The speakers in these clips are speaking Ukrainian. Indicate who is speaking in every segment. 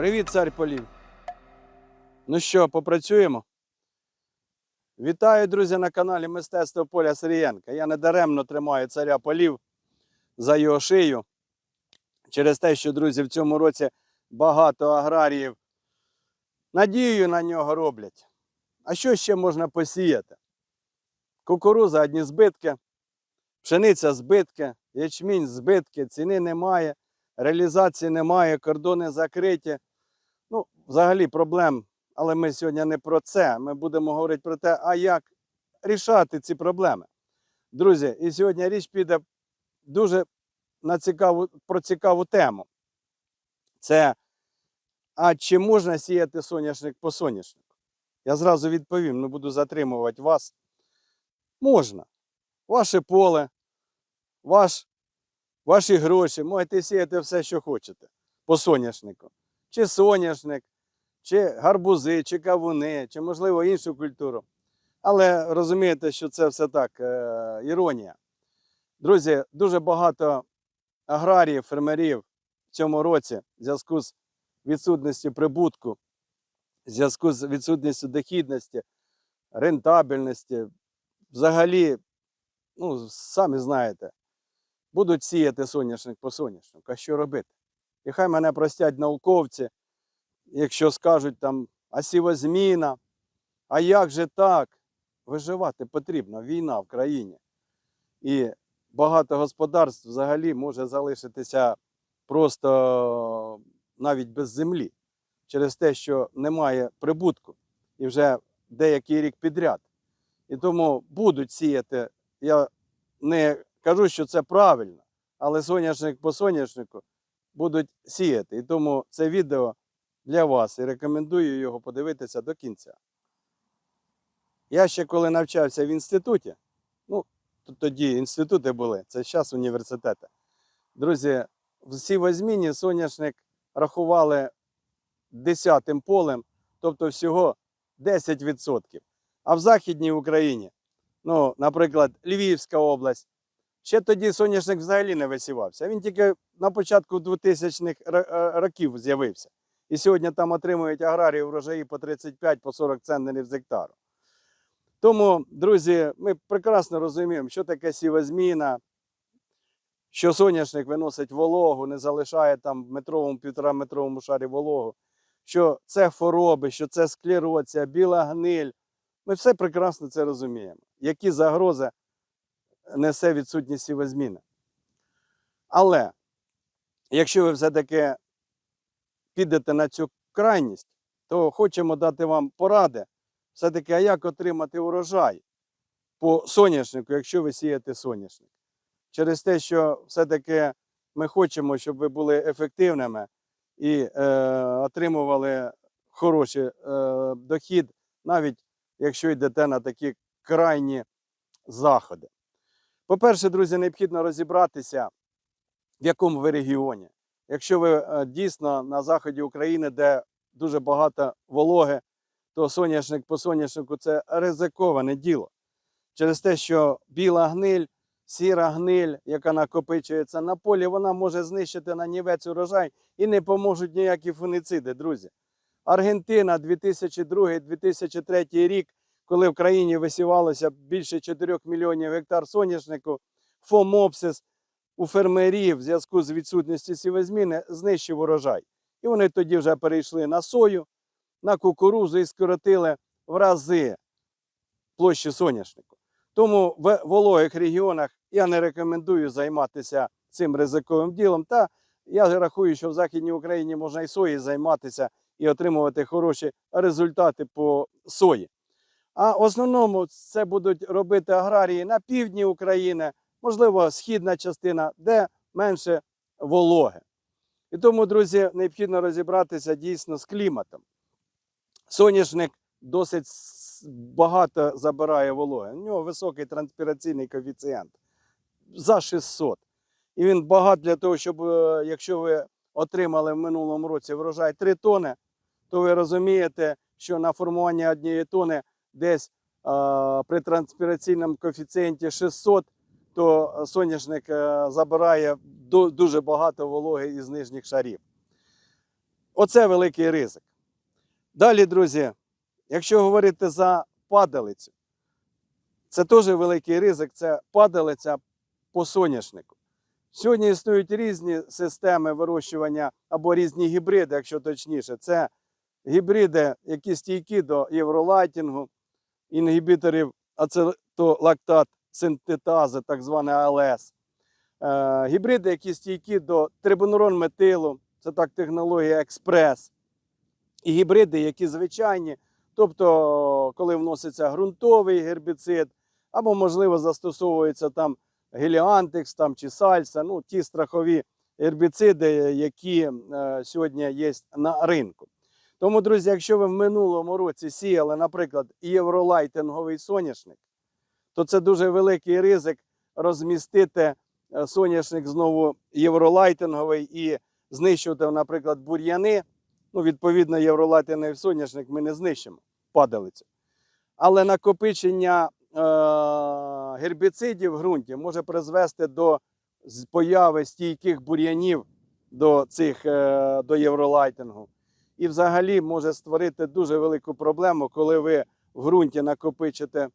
Speaker 1: Привіт, цар полів. Ну що, попрацюємо? Вітаю, друзі, на каналі Мистецтво Поля Сирієнка. Я недаремно тримаю царя полів за його шию. Через те, що, друзі, в цьому році багато аграріїв надію на нього роблять. А що ще можна посіяти? Кукуруза одні збитки, пшениця збитки, ячмінь збитки, ціни немає, реалізації немає, кордони закриті. Ну, взагалі проблем, але ми сьогодні не про це. Ми будемо говорити про те, а як рішати ці проблеми. Друзі, і сьогодні річ піде дуже на цікаву, про цікаву тему. Це а чи можна сіяти соняшник по соняшнику? Я зразу відповім, не буду затримувати вас. Можна. Ваше поле, ваш, ваші гроші, можете сіяти все, що хочете по соняшнику. Чи соняшник, чи гарбузи, чи кавуни, чи, можливо, іншу культуру. Але розумієте, що це все так, е, іронія. Друзі, дуже багато аграріїв, фермерів в цьому році в зв'язку з відсутністю прибутку, в зв'язку з відсутністю дохідності, рентабельності, взагалі, ну, самі знаєте, будуть сіяти соняшник по соняшнику. А що робити? І хай мене простять науковці, якщо скажуть там, а сівозміна, а як же так? Виживати потрібно, війна в країні. І багато господарств взагалі може залишитися просто навіть без землі через те, що немає прибутку і вже деякий рік підряд. І тому будуть сіяти. Я не кажу, що це правильно, але соняшник по соняшнику будуть сіяти. І тому це відео для вас і рекомендую його подивитися до кінця. Я ще коли навчався в інституті, ну, тоді інститути були, це зараз університети. Друзі, в сівозміні соняшник рахували десятим полем, тобто всього 10%. А в Західній Україні, ну, наприклад, Львівська область, ще тоді соняшник взагалі не висівався. Він тільки на початку 2000-х е, років з'явився. І сьогодні там отримують аграрії врожаї по 35-40 центнерів з гектару. Тому, друзі, ми прекрасно розуміємо, що таке сівозміна, що соняшник виносить вологу, не залишає там в метровому, півтора метровому шарі вологу, що це хвороби, що це склероція, біла гниль. Ми все прекрасно це розуміємо. Які загрози несе відсутність сівозміни. Але якщо ви все-таки підете на цю крайність, то хочемо дати вам поради, все-таки, а як отримати урожай по соняшнику, якщо ви сієте соняшник. Через те, що все-таки ми хочемо, щоб ви були ефективними і е, отримували хороший е, дохід, навіть якщо йдете на такі крайні заходи. По-перше, друзі, необхідно розібратися, в якому ви регіоні. Якщо ви е, дійсно на заході України, де дуже багато вологи, то соняшник по соняшнику це ризиковане діло. Через те, що біла гниль, сіра гниль, яка накопичується на полі, вона може знищити на нівець урожай і не поможуть ніякі фунициди, друзі. Аргентина 2002-2003 рік, коли в країні висівалося більше 4 мільйонів гектар соняшнику, ФОМОПСИС у фермерів в зв'язку з відсутністю сівозміни знищив урожай. І вони тоді вже перейшли на сою, на кукурузу і скоротили в рази площі соняшнику. Тому в вологих регіонах я не рекомендую займатися цим ризиковим ділом. Та я рахую, що в Західній Україні можна і сої займатися і отримувати хороші результати по сої. А в основному це будуть робити аграрії на півдні України, можливо, східна частина, де менше вологи. І тому, друзі, необхідно розібратися дійсно з кліматом. Соняшник досить багато забирає вологи. У нього високий транспіраційний коефіцієнт за 600. І він багат для того, щоб е, якщо ви отримали в минулому році врожай 3 тони, то ви розумієте, що на формування однієї тони десь е, при транспіраційному коефіцієнті 600, то соняшник е, забирає дуже багато вологи із нижніх шарів. Оце великий ризик. Далі, друзі, якщо говорити за падалицю, це теж великий ризик, це падалиця по соняшнику. Сьогодні існують різні системи вирощування або різні гібриди, якщо точніше. Це гібриди, які стійкі до євролайтінгу, інгібіторів ацетолактат синтетази, так зване АЛС. Е, гібриди, які стійкі до трибунурон метилу, це так технологія експрес. І гібриди, які звичайні, тобто, коли вноситься ґрунтовий гербіцид, або, можливо, застосовується там геліантекс там, чи сальса, ну, ті страхові гербіциди, які е, сьогодні є на ринку. Тому, друзі, якщо ви в минулому році сіяли, наприклад, євролайтинговий соняшник, то це дуже великий ризик розмістити е, соняшник знову євролайтинговий і знищувати, наприклад, бур'яни. Ну, відповідно, євролайтинговий соняшник ми не знищимо падалицю. Але накопичення е, гербіцидів в ґрунті може призвести до появи стійких бур'янів до цих е, до євролайтингу. І взагалі може створити дуже велику проблему, коли ви в ґрунті накопичите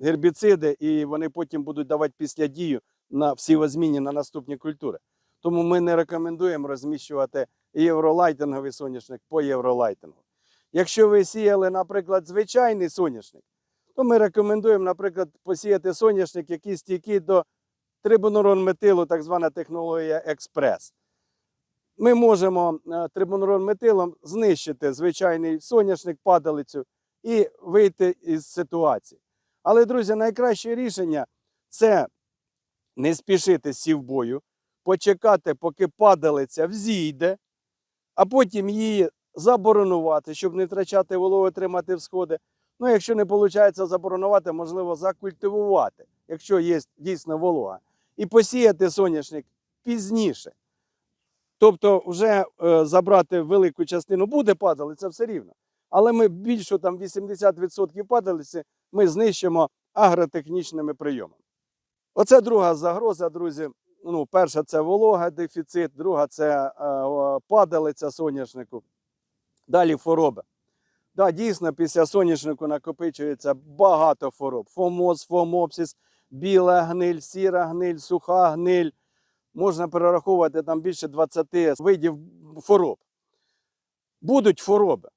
Speaker 1: гербіциди, і вони потім будуть давати після дію на всі возмінні на наступні культури. Тому ми не рекомендуємо розміщувати євролайтинговий соняшник по євролайтингу. Якщо ви сіяли, наприклад, звичайний соняшник, то ми рекомендуємо, наприклад, посіяти соняшник, який стійкий до трибунурон метилу, так звана технологія експрес. Ми можемо е, трибунурон метилом знищити звичайний соняшник, падалицю і вийти із ситуації. Але, друзі, найкраще рішення це не спішити з сівбою, почекати, поки падалиця взійде, а потім її заборонувати, щоб не втрачати вологу, отримати всходи. Ну, якщо не виходить заборонувати, можливо, закультивувати, якщо є дійсно волога, і посіяти соняшник пізніше. Тобто, вже е, забрати велику частину буде падалиця все рівно. Але ми більшу там 80% падалиці ми знищимо агротехнічними прийомами. Оце друга загроза, друзі. Ну, перша це волога, дефіцит, друга це е, падалиця соняшнику. Далі хвороби. Да, дійсно, після соняшнику накопичується багато хвороб. Фомоз, фомопсис, біла гниль, сіра гниль, суха гниль. Можна перераховувати там більше 20 видів хвороб. Будуть хвороби.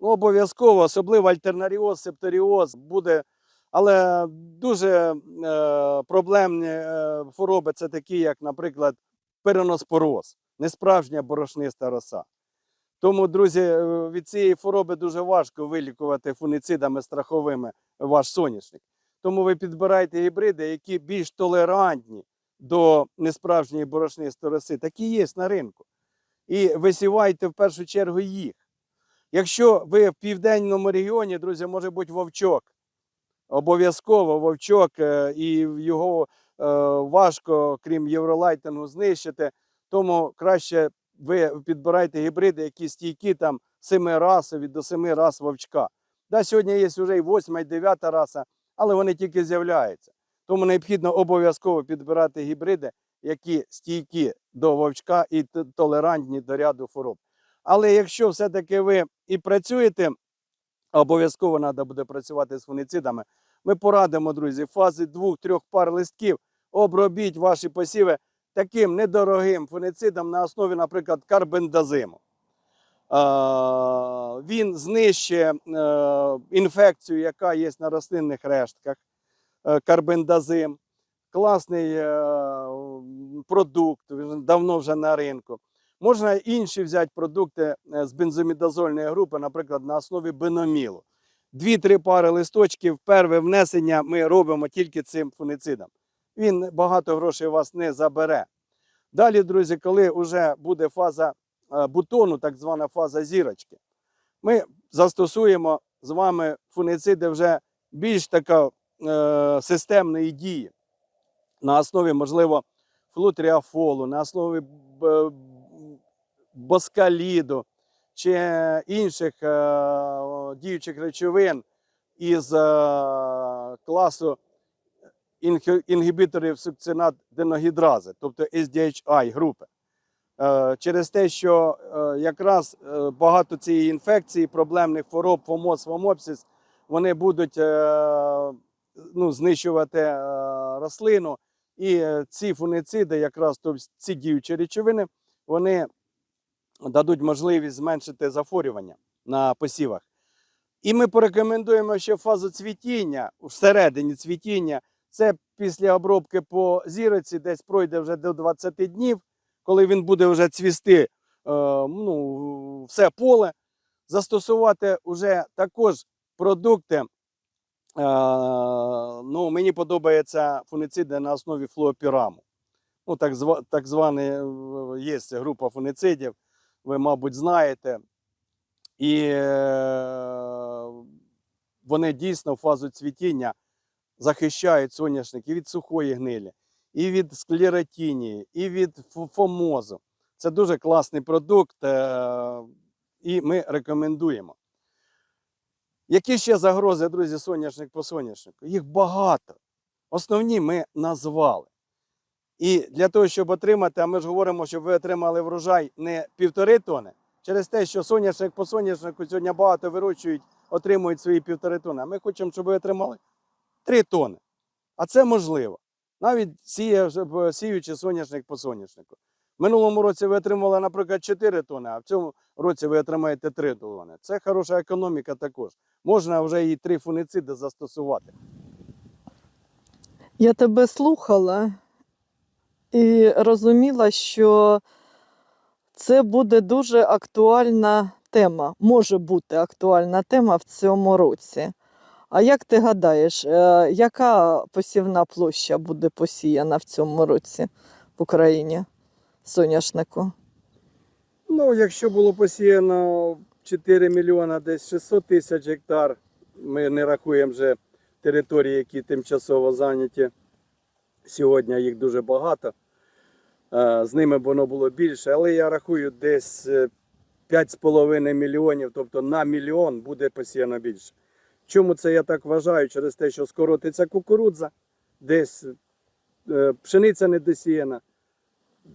Speaker 1: Обов'язково, особливо альтернаріоз, септоріоз буде. Але дуже е, проблемні е, хвороби це такі, як, наприклад, переноспороз, несправжня борошниста роса. Тому, друзі, е, від цієї хвороби дуже важко вилікувати фуніцидами страховими ваш соняшник. Тому ви підбирайте гібриди, які більш толерантні до несправжньої борошнистої роси. Такі є на ринку. І висівайте в першу чергу їх. Якщо ви в південному регіоні, друзі, може бути вовчок. Обов'язково вовчок, е, і його е, важко, крім євролайтингу, знищити. Тому краще ви підбирайте гібриди, які стійкі там семи расові до семи рас вовчка. Да, сьогодні є вже і восьма, і дев'ята раса, але вони тільки з'являються. Тому необхідно обов'язково підбирати гібриди, які стійкі до вовчка і толерантні до ряду хвороб. Але якщо все-таки ви і працюєте, обов'язково треба буде працювати з фуніцидами. Ми порадимо, друзі, фази двох-трьох пар листків обробіть ваші посіви таким недорогим фуніцидом на основі, наприклад, карбендазиму. Він знищує е, інфекцію, яка є на рослинних рештках. Е, Карбендазим. Класний е, продукт, він давно вже на ринку. Можна інші взяти продукти е, з бензомідазольної групи, наприклад, на основі беномілу. Дві-три пари листочків, перве внесення ми робимо тільки цим фуніцидом. Він багато грошей у вас не забере. Далі, друзі, коли вже буде фаза е, бутону, так звана фаза зірочки, ми застосуємо з вами фуніциди вже більш така е, системної дії на основі, можливо, флутріафолу, на основі боскаліду чи інших е, діючих речовин із е, класу інгібіторів сукцинат деногідрази, тобто SDHI групи. Е, через те, що якраз багато цієї інфекції, проблемних хвороб, фомоз, фомопсис, вони будуть ну, знищувати рослину. І ці фунициди, якраз тобто ці діючі речовини, вони дадуть можливість зменшити захворювання на посівах. І ми порекомендуємо ще фазу цвітіння, всередині цвітіння, це після обробки по зіроці, десь пройде вже до 20 днів, коли він буде вже цвісти е, ну, все поле, застосувати вже також продукти. Е, ну, мені подобається фунициди на основі флуопіраму. Ну, так, так званий е, є група фуницидів, ви, мабуть, знаєте. І е, вони дійсно в фазу цвітіння захищають соняшник і від сухої гнилі, і від склеротінії, і від фомозу. Це дуже класний продукт, е, і ми рекомендуємо. Які ще загрози, друзі, соняшник по соняшнику? Їх багато. Основні ми назвали. І для того, щоб отримати, а ми ж говоримо, щоб ви отримали врожай не півтори тони, через те, що соняшник по соняшнику сьогодні багато вирощують, отримують свої півтори тони. А ми хочемо, щоб ви отримали 3 тони. А це можливо. Навіть сіє, сіючи соняшник по соняшнику. В минулому році ви отримали, наприклад, 4 тони, а в цьому році ви отримаєте 3 тони. Це хороша економіка також. Можна вже і 3 фунициди застосувати.
Speaker 2: Я тебе слухала і розуміла, що це буде дуже актуальна тема, може бути актуальна тема в цьому році. А як ти гадаєш, е, яка посівна площа буде посіяна в цьому році в Україні соняшнику?
Speaker 1: Ну, якщо було посіяно 4 мільйона, десь 600 тисяч гектар, ми не рахуємо вже території, які тимчасово зайняті. Сьогодні їх дуже багато. Е, З ними воно було більше, але я рахую десь е, 5,5 мільйонів, тобто на мільйон буде посіяно більше. Чому це я так вважаю? Через те, що скоротиться кукурудза, десь е, пшениця не досіяна,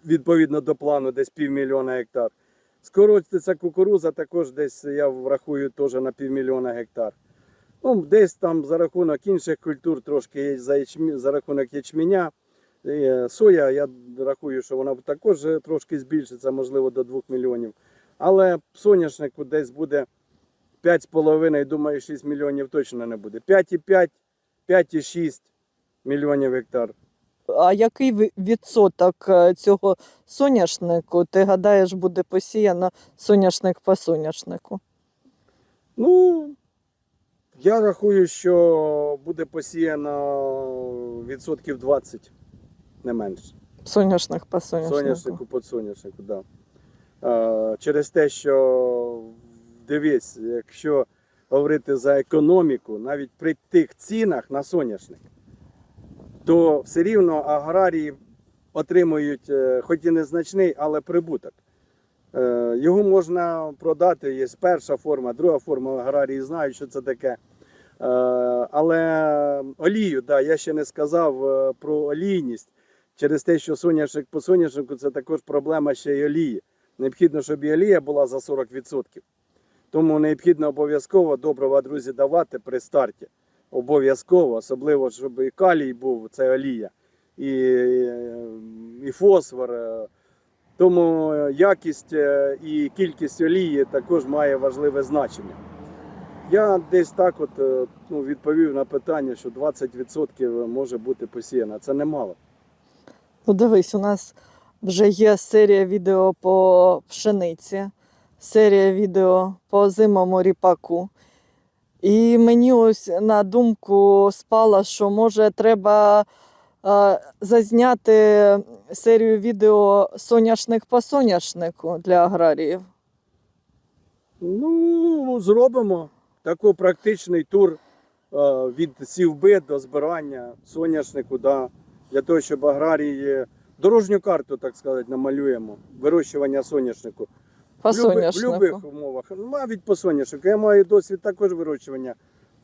Speaker 1: відповідно до плану, десь півмільйона гектар. Скоротиться кукуруза також десь я врахую теж на півмільйона гектар. Ну, десь там за рахунок інших культур трошки за, ячмі, за рахунок ячменя. Е, Соя, я рахую, що вона також трошки збільшиться, можливо, до 2 мільйонів. Але соняшнику десь буде 5,5, думаю, 6 мільйонів точно не буде. 5,5, 5,6 мільйонів гектар.
Speaker 2: А який відсоток е, цього соняшнику, ти гадаєш, буде посіяно соняшник по соняшнику?
Speaker 1: Ну, я рахую, що буде посіяно відсотків 20, не менше.
Speaker 2: Соняшник по соняшнику.
Speaker 1: Соняшнику під соняшнику, так. Да. Через те, що дивись, якщо говорити за економіку, навіть при тих цінах на соняшник, то все рівно аграрії отримують, е, хоч і незначний, але прибуток. Е, Його можна продати, є перша форма, друга форма, аграрії знають, що це таке. Е, Але олію, да, я ще не сказав про олійність. Через те, що соняшник по соняшнику це також проблема ще й олії. Необхідно, щоб і олія була за 40%. Тому необхідно обов'язково добрива, друзі, давати при старті. Обов'язково, особливо, щоб і калій був, це олія, і, і фосфор. е. Тому якість е, і кількість олії також має важливе значення. Я десь так от е, ну, відповів на питання, що 20% може бути посіяно. Це немало.
Speaker 2: Ну, дивись, у нас вже є серія відео по пшениці, серія відео по озимому ріпаку. І мені ось на думку спало, що може треба е, зазняти серію відео соняшник по соняшнику для аграріїв.
Speaker 1: Ну, зробимо такий практичний тур е, від сівби до збирання соняшнику, да, для того, щоб аграрії дорожню карту, так сказати, намалюємо, вирощування соняшнику.
Speaker 2: По
Speaker 1: в,
Speaker 2: соняшнику.
Speaker 1: в будь-яких умовах. Навіть по соняшнику. Я маю досвід також вирощування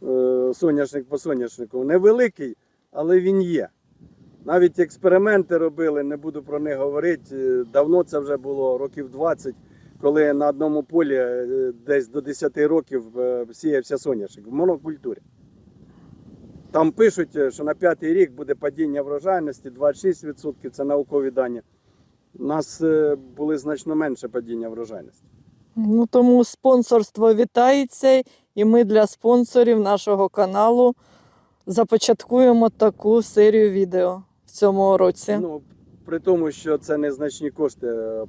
Speaker 1: е, соняшник по соняшнику. Невеликий, але він є. Навіть експерименти робили, не буду про них говорити. Е, Давно це вже було, років 20, коли на одному полі е, десь до 10 років е, сіявся соняшник в монокультурі. Там пишуть, е, що на п'ятий рік буде падіння врожайності 26%, це наукові дані. У нас е, були значно менше падіння врожайності.
Speaker 2: Ну тому спонсорство вітається, і ми для спонсорів нашого каналу започаткуємо таку серію відео в цьому році.
Speaker 1: Ну, при тому, що це незначні кошти, е,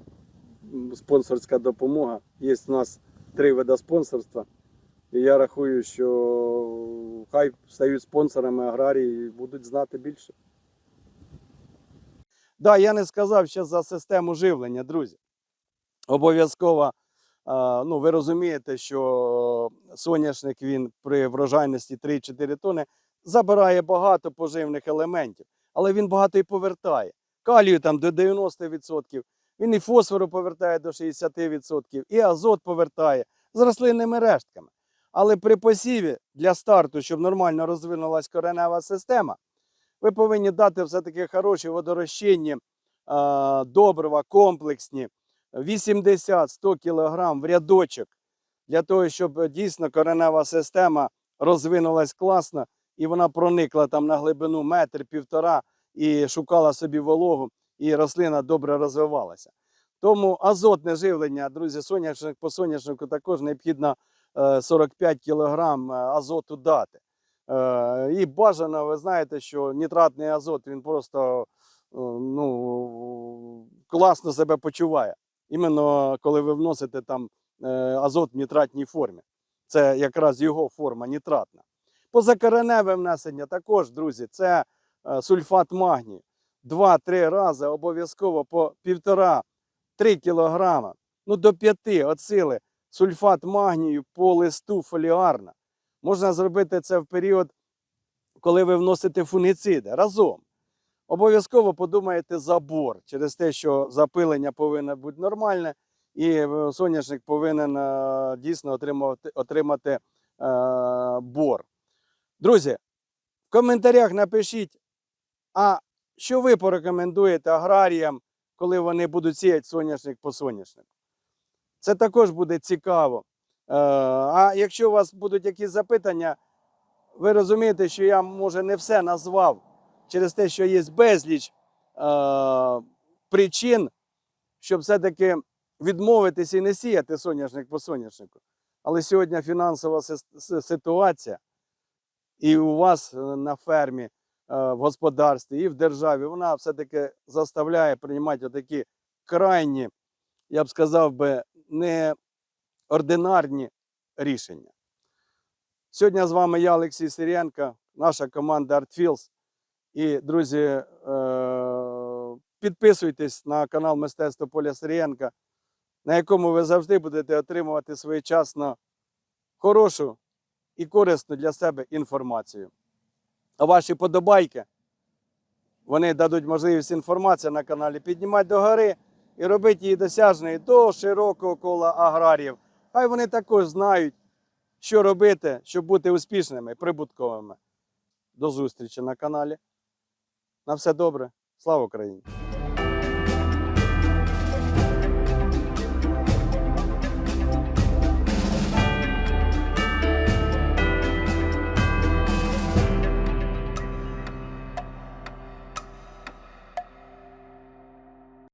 Speaker 1: спонсорська допомога. Є у нас три види спонсорства. І я рахую, що хай стають спонсорами аграрії і будуть знати більше. Да, я не сказав ще за систему живлення, друзі. Обов'язково, ну, ви розумієте, що соняшник він при врожайності 3-4 тони забирає багато поживних елементів, але він багато і повертає. Калію там до 90%, він і фосфору повертає до 60%, і азот повертає з рослинними рештками. Але при посіві для старту, щоб нормально розвинулася коренева система, ви повинні дати все-таки хороші водорозчинні добрива, комплексні, 80-100 кг в рядочок, для того, щоб е, дійсно коренева система розвинулась класно і вона проникла там на глибину метр, півтора і шукала собі вологу, і рослина добре розвивалася. Тому азотне живлення, друзі, соняшник по соняшнику також необхідно 45 кг азоту дати. Е, І бажано, ви знаєте, що нітратний азот він просто е, ну, класно себе почуває. Іменно коли ви вносите там е, азот в нітратній формі. Це якраз його форма нітратна. Позакореневе внесення також, друзі, це е, сульфат магнію. 2-3 рази обов'язково по 1,5-3 кг, ну до 5 от сульфат магнію по листу фоліарна. Можна зробити це в період, коли ви вносите фунгіциди разом. Обов'язково подумайте забор через те, що запилення повинно бути нормальне, і е, соняшник повинен е, дійсно отримати, отримати е, бор. Друзі, в коментарях напишіть, а що ви порекомендуєте аграріям, коли вони будуть сіяти соняшник по соняшнику? Це також буде цікаво. Е, А якщо у вас будуть якісь запитання, ви розумієте, що я може не все назвав через те, що є безліч е, причин, щоб все-таки відмовитися і не сіяти соняшник по соняшнику. Але сьогодні фінансова ситуація, і у вас е, на фермі, в господарстві, і в державі, вона все-таки заставляє приймати такі крайні, я б сказав би, неординарні рішення. Сьогодні з вами я, Олексій Сирієнко, наша команда ArtFields. І, друзі, е, підписуйтесь на канал Мистецтво Поля Сирієнка, на якому ви завжди будете отримувати своєчасно хорошу і корисну для себе інформацію. А ваші подобайки, вони дадуть можливість інформацію на каналі піднімати догори і робити її досяжною до широкого кола аграріїв. Хай вони також знають, що робити, щоб бути успішними, прибутковими. До зустрічі на каналі. На все добре. Слава Україні!